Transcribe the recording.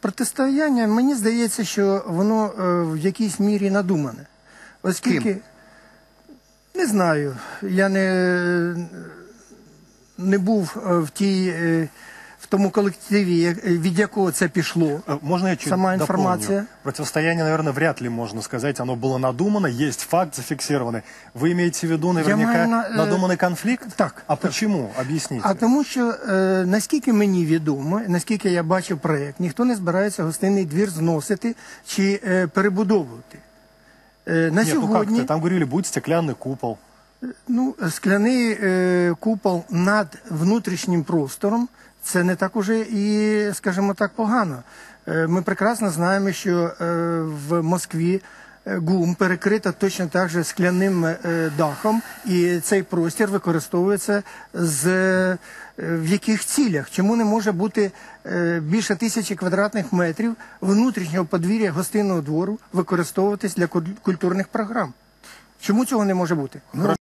Протистояння, мені здається, що воно е, в якійсь мірі надумане. Оскільки, не знаю, я не, не був е, в, тій, е, в тому колективі, як- від якого це пішло. Э, Можно я чуть Сама дополню? информация. Противостояние, наверное, вряд ли можно сказать. Оно было надумано, есть факт зафиксированный. Вы имеете в виду наверняка маю на- э, надуманный конфликт? так, А так. почему? Объясните. А тому, що е, наскільки мені відомо, наскільки я бачив проєкт, ніхто не збирається гостинний двір зносити чи е, перебудовувати. Е, на Нет, ну как сьогодні то Там говорили, будет стеклянный купол. ну, скляний е, купол над внутрішнім простором це не так уже і, скажімо так, погано. Е, ми прекрасно знаємо, що е, в Москві е, ГУМ перекрита точно так же скляним дахом, і цей простір використовується з в яких цілях? Чому не може бути більше тисячі квадратних метрів внутрішнього подвір'я гостинного двору використовуватись для куль- культурних програм? Чому цього не може бути?